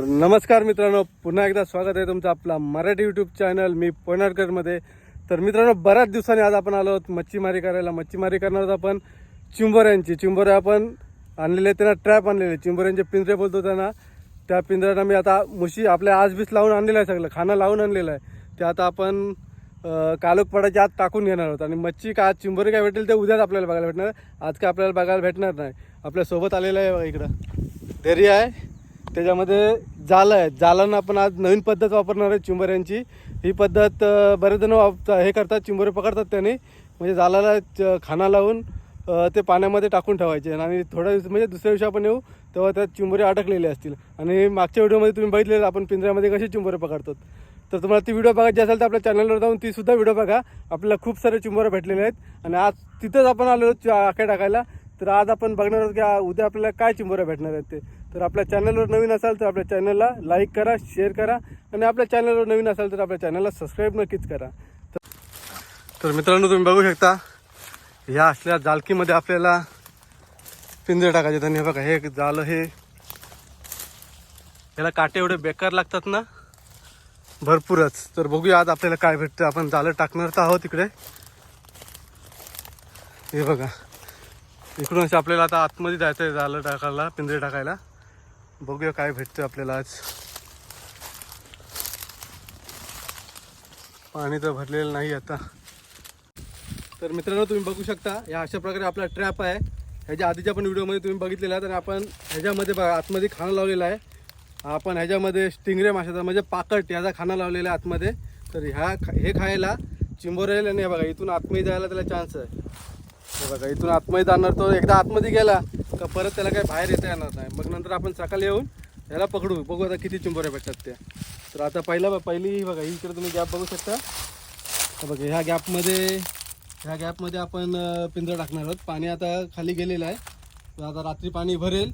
तर नमस्कार मित्रांनो पुन्हा एकदा स्वागत आहे तुमचं आपला मराठी यूट्यूब चॅनल मी पोणारकरमध्ये तर मित्रांनो बऱ्याच दिवसांनी आज आपण आलो आहोत मच्छीमारी करायला. मच्छीमारी करणार आहोत आपण चिंबोऱ्यांची. चिंबोऱ्या आपण आणलेले त्यांना ट्रॅप आणलेले. चिंबोऱ्यांचे पिंजरे बोलतो त्यांना. त्या पिंजऱ्यांना मी आता मुशी आपल्या आज बीस लावून आणलेलं आहे सगळं. खाना लावून आणलेलं आहे. ते आता आपण अं, आत टाकून घेणार आहोत. आणि मच्छी का आज चिंबोरी काय भेटेल ते उद्याच आपल्याला बघायला भेटणार आज काय आपल्याला बघायला भेटणार नाही. आपल्यासोबत आलेलं आहे इकडं. दर्या आहे. त्याच्यामध्ये जालं आहे जालांना आपण आज नवीन पद्धत वापरणार आहे चिंबऱ्यांची ही पद्धत बरेच जण वाप- हे करतात चिंबोरे पकडतात त्याने. म्हणजे जालाला च- खाना लावून ते पाण्यामध्ये टाकून ठेवायचे. आणि थोड्या दिवस म्हणजे दुसऱ्या दिवशी आपण येऊ तेव्हा त्यात चिंबोरे अडकलेले असतील. आणि मागच्या व्हिडिओमध्ये तुम्ही बघितलेलं आपण पिंजऱ्यामध्ये कसे चिंबोरे पकडतो. तर तुम्हाला ती व्हिडिओ बघायची असेल तर आपल्या चॅनलवर जाऊन ती सुद्धा व्हिडिओ बघा. आपल्याला खूप सारे चिंबोरे भेटलेले आहेत. आणि आज तिथंच आपण आलो आखे टाकायला. तर आज आपण बघणार आहोत की उद्या आपल्याला काय चिंबोऱ्या भेटणार आहेत ते. तर आपल्या चॅनलवर नवीन असाल तर आपल्या चॅनलला लाईक करा शेअर करा आणि आपल्या चॅनलवर नवीन असाल तर आपल्या चॅनलला सबस्क्राईब नक्कीच करा. तर- मित्रांनो तुम्ही बघू शकता ह्या असल्या जालकीमध्ये आपल्याला पिंजरे टाकायचे आणि हे बघा हे जालं हे याला काटे एवढे बेकार लागतात ना? भरपूरच. तर बघूया आज आपल्याला काय भेटतं. आपण जालं टाकणार तर आहोत तिकडे हे बघा. इकडून असे आपल्याला आता आतमध्ये जायचं आहे झालं टाकायला पिंजरे टाकायला. बघूया काय भेटतं आपल्याला आज. पाणी तर भरलेलं नाही आता. तर मित्रांनो तुम्ही बघू शकता या अशा प्रकारे आपला ट्रॅप आहे. ह्याच्या आधीच्या पण व्हिडिओमध्ये तुम्ही बघितलेला आहे तर आपण ह्याच्यामध्ये बघा आतमध्ये खाणं लावलेलं आहे. आपण ह्याच्यामध्ये स्टिंगरे माशाचा म्हणजे पाकट याचा खाणं लावलेला आहे आतमध्ये. तर ह्या खा- हे खायला चिंबोरेल नाही बघा इथून आतमध्ये जायला त्याला चान्स आहे. बघा इथून आतमध्ये जाणार तो एकदा आतमध्ये गेला का परत त्याला काही बाहेर येता येणार नाही. मग नंतर आपण सकाळी येऊन ह्याला पकडू. बघू आता किती चिंबोऱ्या भेटतात त्या तर आता पहिला पहिली ही बघा ही इकडे तुम्ही गॅप बघू शकता. तर बघा ह्या गॅपमध्ये ह्या गॅपमध्ये आपण पिंजरा टाकणार आहोत. पाणी आता खाली गेलेलं आहे. तर आता रात्री पाणी भरेल.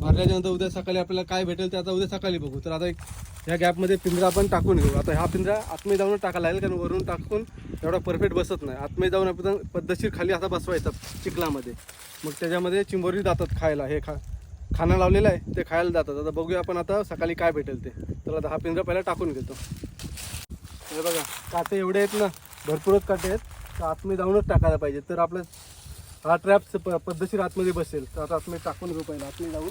भरल्याच्यानंतर उद्या सकाळी आपल्याला काय भेटेल ते आता उद्या सकाळी बघू. तर आता एक ह्या गॅपमध्ये पिंजरा आपण टाकून घेऊ. आता हा पिंजरा आतमध्ये जाऊन टाकायला लागेल कारण वरून टाकून एवढा परफेक्ट बसत नाही. आतमध्ये जाऊन आपण पद्धतशीर खाली असा बसवायचा चिखलामध्ये. मग त्याच्यामध्ये चिंबोरी जातात खायला. हे खा खाना लावलेलं आहे ते खायला जातात. आता बघूया आपण आता सकाळी काय भेटेल ते. तर आता हा पिंजरा पहिला टाकून घेतो. हे बघा काटे एवढे आहेत ना भरपूरच काटे आहेत. तर आतमध्ये जाऊनच टाकायला पाहिजे. तर आपलं हा ट्रॅप पद्धतशीर आतमध्ये बसेल. तर आता आतमध्ये टाकून घेऊ पहिला. आतमध्ये जाऊन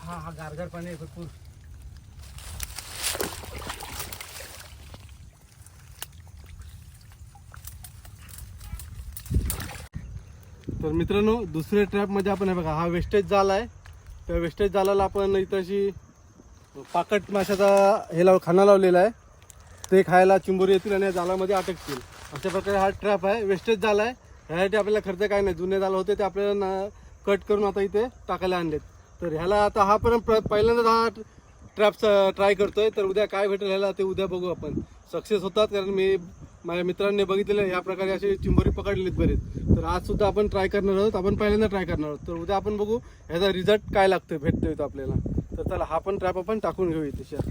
हा हा गारगार पाणी आहे भरपूर. तर मित्रांनो दुसऱ्या ट्रॅपमध्ये आपण हे बघा हा वेस्टेज जाल आहे. त्या वेस्टेज जालाला आपण इथं अशी पाकट माशाचा हे लाव खाना लावलेला आहे. ते खायला चिंबोरी येतील आणि या जालामध्ये अटकतील अशा प्रकारे हा ट्रॅप आहे वेस्टेज जाल आहे. ह्यासाठी आपल्याला खर्च काय नाही. जुने जाल होते ते आपल्याला ना कट करून आता इथे टाकायला आणलेत. तर ह्याला आता हा पण प्र- पहिल्यांदाच हा ट्रॅपचा ट्राय करतोय. तर उद्या काय भेटेल ह्याला ते उद्या बघू आपण. सक्सेस होतात कारण मी माझ्या मित्रांनी बघितलेलं या प्रकारे असे चिंबोरी पकडलेत बरेच. तर आज सुद्धा आपण ट्राय करणार आहोत. आपण पहिल्यांदा ट्राय करणार आहोत. तर उद्या आपण बघू ह्याचा रिझल्ट काय लागतोय भेटतोय तो आपल्याला. तर चला हा पण ट्रॅप आपण टाकून घेऊ इथे आता.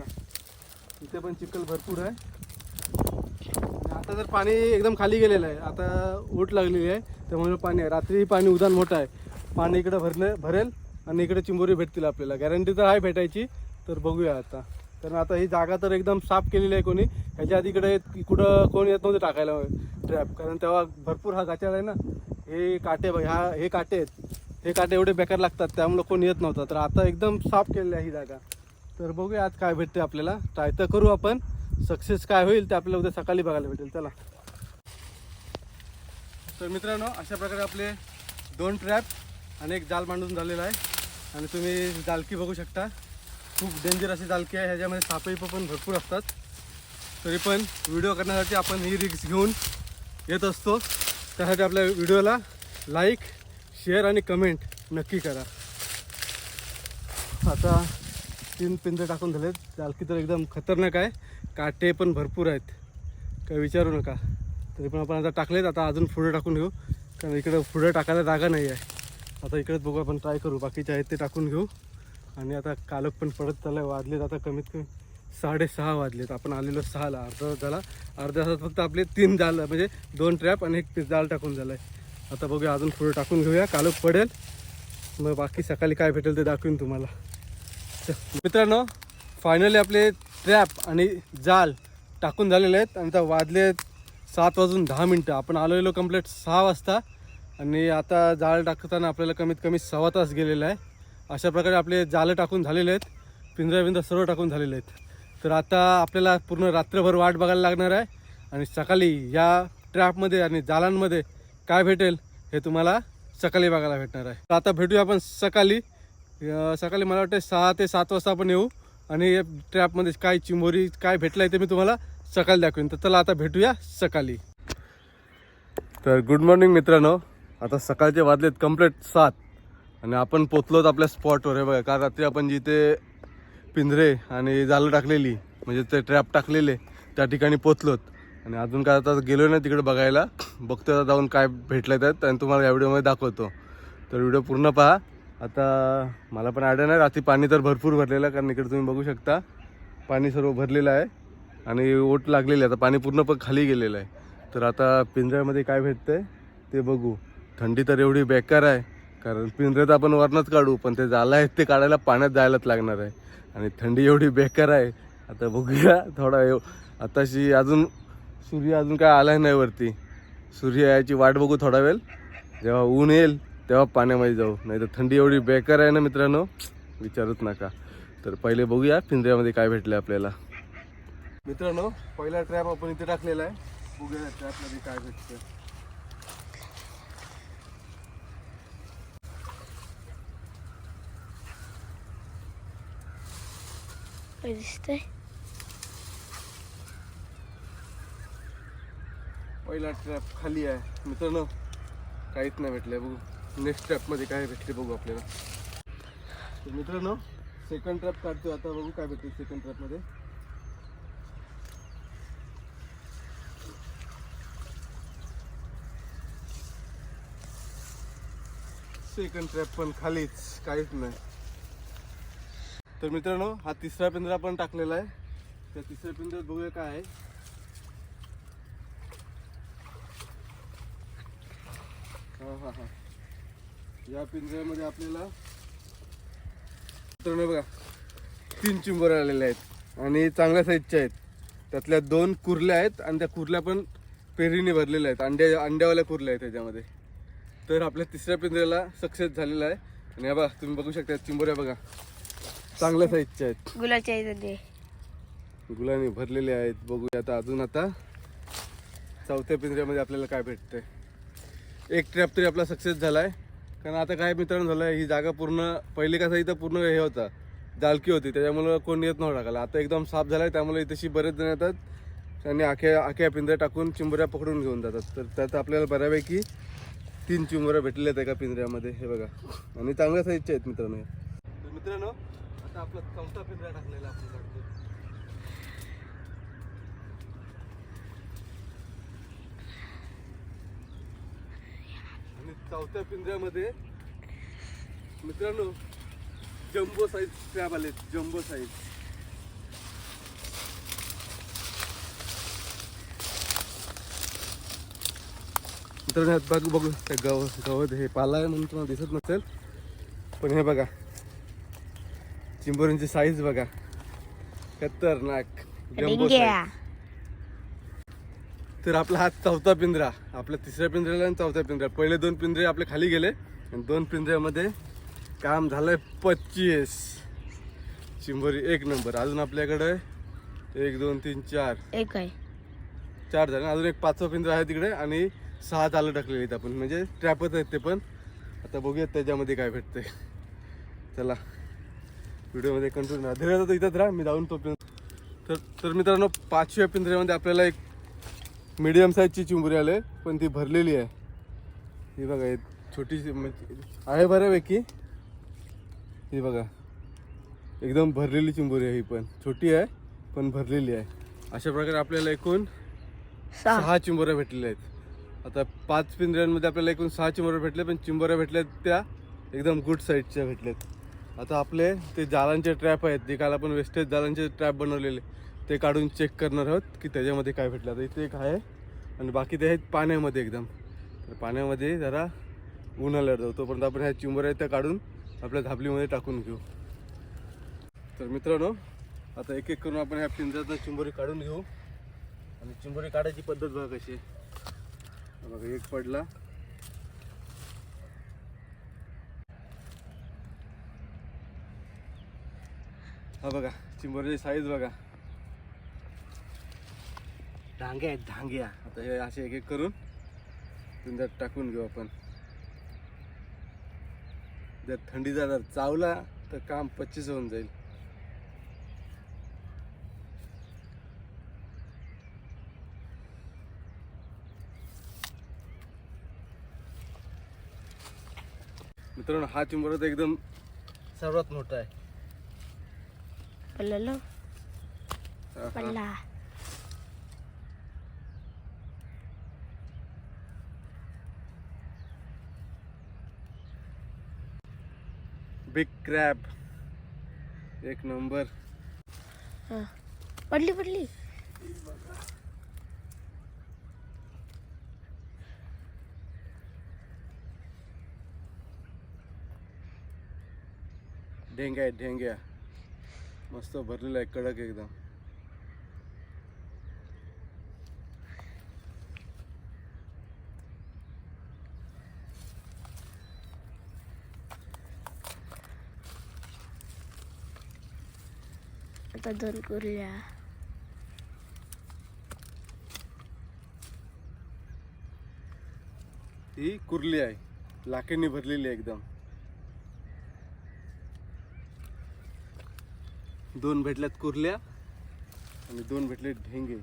इथे पण चिखल भरपूर आहे. आता तर पाणी एकदम खाली गेलेलं आहे आता ओट लागलेली आहे त्यामुळे पाणी आहे. रात्री पाणी उदान मोठं आहे. पाणी इकडं भरणे भरेल. आणि इकडे चिंबोरी भेटतील आपल्याला. गॅरंटी तर आहे भेटायची तर बघूया आता. कारण आता ही जागा तर एकदम साफ केलेली आहे कोणी. ह्याच्या आधी इकडे कुठं कोण येत नव्हते टाकायला ट्रॅप कारण तेव्हा भरपूर हा गाचार आहे ना. हे काटे बघ ह्या हे काटे आहेत. हे काटे एवढे बेकार लागतात त्यामुळे कोण येत नव्हतं. तर आता एकदम साफ केलेली आहे ही जागा. तर बघूया आज काय भेटते आपल्याला. ट्राय तर करू आपण. सक्सेस काय होईल ते आपल्याला उद्या सकाळी बघायला भेटेल. चला. तर मित्रांनो अशा प्रकारे आपले दोन ट्रॅप आणि एक जाल मांडून झालेला आहे. आणि तुम्ही जालकी बघू शकता. खूप डेंजर अशी जालकी आहे. ह्याच्यामध्ये सापही पण भरपूर असतात. तरी पण व्हिडिओ करण्यासाठी आपण ही रिक्स घेऊन येत असतो. त्यासाठी आपल्या व्हिडिओला लाईक शेअर आणि कमेंट नक्की करा. आता तीन पिंजरे टाकून झालेत जालकी तर एकदम खतरनाक आहे. काटे पण भरपूर आहेत. काही विचारू नका. तरी पण आपण आता टाकलेत. आता अजून पुढे टाकून घेऊ. कारण इकडं पुढे टाकायला जागा नाही आहे. आता इकडेच बघू आपण ट्राय करू. बाकीचे आहेत ते टाकून घेऊ. आणि आता कालक पण पडत चाललं आहे वाजलेत आता कमीत कमी साडेसहा वाजलेत. आपण आलेलो सहाला. अर्धा तास झाला. अर्ध्या तासात फक्त आपले तीन जाल म्हणजे दोन ट्रॅप आणि एक जाल टाकून झालं आहे आता बघूया अजून पुढे टाकून घेऊया. कालक पडेल. मग बाकी सकाळी काय भेटेल ते दाखवीन तुम्हाला. तर मित्रांनो फायनली आपले ट्रॅप आणि जाल टाकून झालेले आहेत. आणि आता वाजले सात वाजून दहा मिनटं. आपण आलेलो कंप्लीट सहा वाजता. आणि आता जाळ टाकताना आपल्याला कमीत कमी सव्वा तास गेलेला आहे. अशा प्रकारे आपले जाळं टाकून झालेले आहेत. पिंजरा बिंजरा सर्व टाकून झालेले आहेत. तर आता आपल्याला पूर्ण रात्रभर वाट बघायला लागणार आहे. आणि सकाळी या ट्रॅपमध्ये आणि जालांमध्ये काय भेटेल हे तुम्हाला सकाळी बघायला भेटणार आहे. तर आता भेटूया आपण सकाळी. सकाळी मला वाटतं सहा ते सात वाजता आपण येऊ. आणि या ट्रॅपमध्ये काय चिंबोरी काय भेटलं आहे ते मी तुम्हाला सकाळी दाखवेन. तर चला आता भेटूया सकाळी. तर गुड मॉर्निंग मित्रांनो. आता सकाळचे वाजलेत कंप्लीट सात. आणि आपण पोचलोत आपल्या स्पॉटवर हे बघा काल रात्री आपण जिथे पिंजरे आणि जाळं टाकलेली म्हणजे ते ट्रॅप टाकलेले त्या ठिकाणी पोचलोत. आणि अजून काय आता गेलो नाही तिकडे बघायला बघतो आता जाऊन काय भेटलं त्यात आणि तुम्हाला या व्हिडिओमध्ये दाखवतो. तर व्हिडिओ पूर्ण पहा. आता मला पण आयडिया नाही रात्री पाणी तर भरपूर भरलेलं आहे कारण इकडे तुम्ही बघू शकता. पाणी सर्व भरलेलं आहे आणि ओट लागलेली आहे. आता पाणी पूर्ण पण खाली गेलेलं आहे. तर आता पिंजऱ्यामध्ये काय भेटतं ते बघू. थंडी तर एवढी बेकार आहे. कारण पिंजऱ्यात आपण वरनंच काढू पण ते झालं आहे ते काढायला पाण्यात जायलाच लागणार आहे. आणि थंडी एवढी बेकार आहे. आता बघूया थोडा एव आताशी अजून सूर्य अजून काय आला नाही वरती. सूर्य यायची वाट बघू थोडा वेळ. जेव्हा ऊन येईल तेव्हा पाण्यामध्ये जाऊ. नाही तर थंडी एवढी बेकार आहे ना मित्रांनो? विचारूच नका. तर पहिले बघूया पिंजऱ्यामध्ये काय भेटलं आपल्याला. मित्रांनो पहिला ट्रॅप आपण इथे टाकलेला आहे. बघूया ट्रॅपमध्ये काय भेटतं दिसतंय पहिला ट्रॅप खाली आहे. मित्रांनो काहीच नाही भेटलंय बघू. नेक्स्ट ट्रॅपमध्ये काय भेटते बघू आपल्याला. तर मित्रांनो सेकंड ट्रॅप काढतो आता बघू काय भेटते सेकंड ट्रॅपमध्ये सेकंड ट्रॅप पण खालीच काहीच नाही. तर मित्रांनो हा तिसरा पिंजरा पण टाकलेला आहे. त्या तिसऱ्या पिंजऱ्यात बघूया काय आहे. हा हा हा. या पिंजऱ्यामध्ये आपल्याला मित्रांनो बघा तीन चिंबर आलेले आहेत आणि चांगल्या साईजच्या आहेत. त्यातल्या दोन कुर्ल्या आहेत आणि त्या कुर्ल्या पण पेरीने भरलेल्या आहेत. अंड्या अंड्यावाल्या कुर्ल्या आहेत त्याच्यामध्ये. तर आपल्या तिसऱ्या पिंजऱ्याला सक्सेस झालेला आहे. आणि बघा तुम्ही बघू शकता चिंबोऱ्या बघा. चांगल्या साईजच्या आहेत. गुलाच्या इथं ते गुलाने भरलेले आहेत. बघूया आता अजून आता चौथ्या पिंजऱ्यामध्ये आपल्याला काय भेटतंय. एक ट्रॅप तरी आपला सक्सेस झाला आहे कारण आता काय मित्रांनो झालं ही जागा पूर्ण पहिले कसं इथं पूर्ण हे होता जालकी होती. त्याच्यामुळं कोण येत नव्हता टाकायला. आता एकदम साफ झाला आहे त्यामुळे इथेशी बरेच जण येतात आणि आख्या आख्या पिंजऱ्या टाकून चिंबऱ्या पकडून घेऊन जातात. तर त्यात आपल्याला बऱ्यापैकी तीन चिंबऱ्या भेटलेल्या आहेत एका पिंजऱ्यामध्ये. हे बघा. आणि चांगल्या साईजच्या आहेत मित्रांनो. तर मित्रांनो आता आपला चौथा पिंजरा टाकलेला आपण काढतो आणि चौथ्या पिंजऱ्यामध्ये मित्रांनो जम्बो साईज क्रॅब आले जम्बो साईज मित्रांनो यात बघू बघू त्या गव गवत हे पाला आहे म्हणून तुम्हाला दिसत नसेल पण हे बघा. चिंबोरींची साईज बघा. खतरनाक. जम्बो साईज तर आपला हा चौथा पिंजरा. आपल्या तिसऱ्या पिंजऱ्याला आणि चौथ्या पिंजऱ्या पहिले दोन पिंजरे आपले खाली गेले आणि दोन पिंजऱ्यामध्ये काम झालंय पच्चीस. चिंबोरी एक नंबर. अजून आपल्याकडे एक दोन तीन चार. एक आहे. चार झाले. अजून एक पाचवा पिंजरा आहे तिकडे आणि सहा चालू टाकलेले आहेत आपण. म्हणजे ट्रॅपच आहेत ते पण. आता बघूयात त्याच्यामध्ये काय भेटतंय. चला. व्हिडिओमध्ये कंटिन्यू राहा धीरे तर इथंच राहा मी जाऊन तो तर तर मित्रांनो पाचव्या पिंजऱ्यामध्ये आपल्याला एक मीडियम साईजची चिंबुरी आले पण ती भरलेली आहे. ही बघा ही छोटीशी म्हणजे आहे बऱ्यापैकी. ही बघा एकदम भरलेली चिंबोरी आहे ही पण. छोटी आहे पण भरलेली आहे. अशा प्रकारे आपल्याला एकूण सहा. सहा चिंबोऱ्या भेटलेल्या आहेत. आता पाच पिंजऱ्यांमध्ये आपल्याला एकूण सहा चिंबोऱ्या भेटल्या पण चिंबोऱ्या भेटल्यात त्या एकदम गुड साईजच्या भेटल्यात. आता आपले ते जालांचे ट्रॅप आहेत. जे काल आपण वेस्टेज जालांचे ट्रॅप बनवलेले ते काढून चेक करणार आहोत की त्याच्यामध्ये काय भेटलं. आता इथे एक आहे आणि बाकी ते आहेत पाण्यामध्ये एकदम. तर पाण्यामध्ये जरा उन्हाळ्यावर जाऊ तोपर्यंत आपण ह्या चिंबऱ्या त्या काढून आपल्या धाबलीमध्ये टाकून घेऊ. तर मित्रांनो आता एक एक करून आपण ह्या पिंजऱ्यातनं चिंबोरी काढून घेऊ. आणि चिंबोरी काढायची पद्धत बघा कशी बघा एक पडला. हा बघा चिंबोरीची साईज बघा. धांग्या आहेत धांग्या आता हे असे एक एक करून पिंजऱ्यात टाकून घेऊ आपण. जर थंडीचा जर चावला तर काम पच्चीस होऊन जाईल. मित्रांनो हा चिंबोरा तर एकदम सर्वात मोठा आहे. हा. पडला. बिग क्रॅब एक नंबर हा. पडली पडली. ढेंग्या ढेंग्या मस्त भरलेला आहे कडक एकदम. आता दोन कुर्ल्या. ही कुर्ली आहे लाकेंनी भरलेली आहे एकदम. दोन भेटल्यात कुर्ल्या आणि दोन भेटले ढेंगे.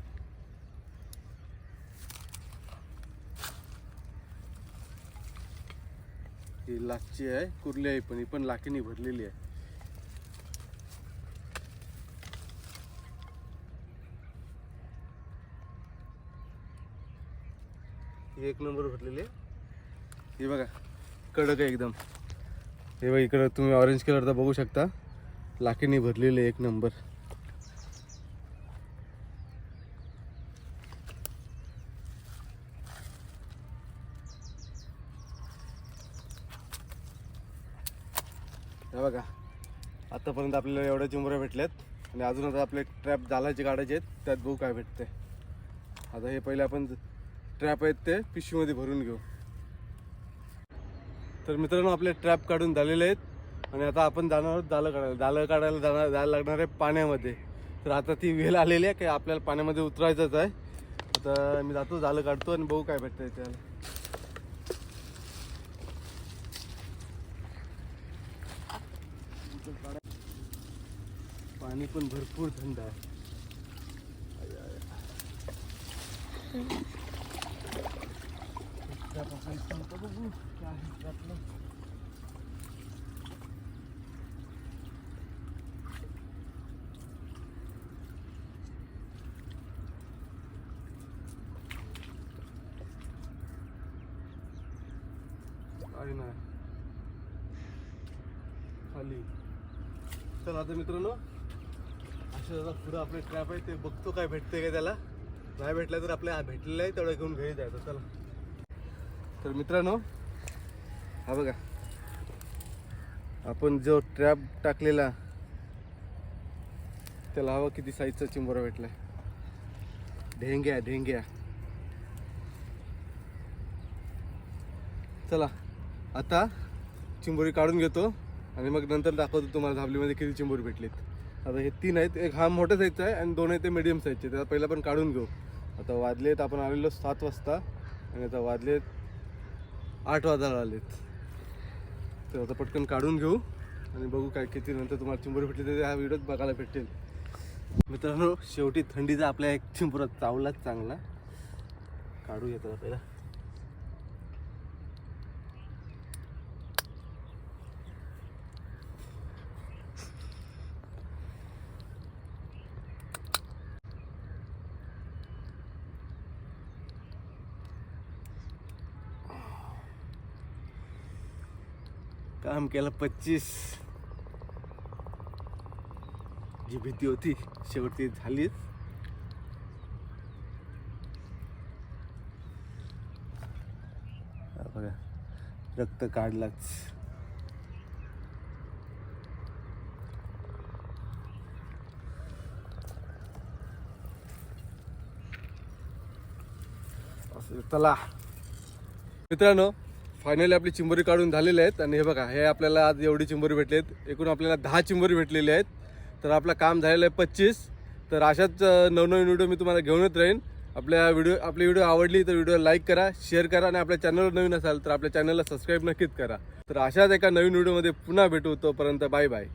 ही लाखची आहे कुर्ली आहे पण ही पण लाकेंनी भरलेली आहे. ही एक नंबर भरलेली आहे. हे बघा कडक आहे एकदम. हे बघा इकडं तुम्ही ऑरेंज कलरचा बघू शकता. लाकीने भरलेले आहे एक नंबर. बघा आतापर्यंत आपल्याला एवढ्या चिंबऱ्या भेटल्यात आणि अजून आता आपले ट्रॅप जालाचे काढायचे आहेत त्यात बघू काय भेटते. आता हे पहिले आपण ट्रॅप आहेत ते पिशवीमध्ये भरून घेऊ. तर मित्रांनो आपले ट्रॅप काढून झालेले आहेत. आणि आता आपण जाणार आहोत जालं काढायला. जालं काढायला जाणार जायला लागणार आहे पाण्यामध्ये. तर आता ती वेल आलेली आहे की आपल्याला पाण्यामध्ये उतरायचंच आहे. आता मी जातो जालं काढतो आणि बघू काय भेटतंय त्याला. पाणी पण भरपूर थंड आहे. काय आहे ट्रॅपला आहे ना खाली चला आता मित्रांनो अशा आता पुढं आपले ट्रॅप आहे ते बघतो काय भेटते का त्याला. नाही भेटलं तर आपल्या भेटलेलं आहे तेवढं घेऊन घरी जायचं चला. तर मित्रांनो हा बघा. आपण जो ट्रॅप टाकलेला त्याला हवा किती साईजचा चिंबोरा भेटलाय. ढेंग्या ढेंग्या. चला आता चिंबोरी काढून घेतो. आणि मग नंतर दाखवतो तुम्हाला धाबलीमध्ये किती चिंबूर भेटलीत. आता हे तीन आहेत एक हा मोठ्या साईजचा आहे आणि दोन आहे ते मिडियम साईजचे त्याला पहिला पण काढून घेऊ. आता वाजलेत आपण आलेलो सात वाजता आणि आता वाजलेत आठ वाजायला आलेत. तर आता पटकन काढून घेऊ आणि बघू काय किती नंतर तुम्हाला चिंबूर भेटली तर हा व्हिडिओत बघायला भेटेल. मित्रांनो शेवटी थंडीचा आपल्या एक चिंबोरा चावलाच चांगला. काढू येतो पहिला. काम केलं पच्चीस. जी भीती होती शेवटी झालीच. बघा रक्त काढलाच. असं चला. मित्रांनो फायनली आपली चिंबोरी काढून झालेले आहेत. आणि हे बघा हे आपल्याला आज एवढी चिंबोरी भेटली आहेत. एकूण आपल्याला दहा चिंबोरी भेटलेली आहेत. तर आपलं काम झालेलं आहे पच्चीस. तर अशाच नवनवीन व्हिडिओ मी तुम्हाला घेऊन येत राहीन. आपल्या व्हिडिओ आपली व्हिडिओ आवडली तर व्हिडिओ लाईक करा शेअर करा आणि आपल्या चॅनलवर नवीन असाल तर आपल्या चॅनलला सबस्क्राईब नक्कीच करा. तर अशाच एका नवीन व्हिडिओमध्ये पुन्हा भेटू. तोपर्यंत बाय बाय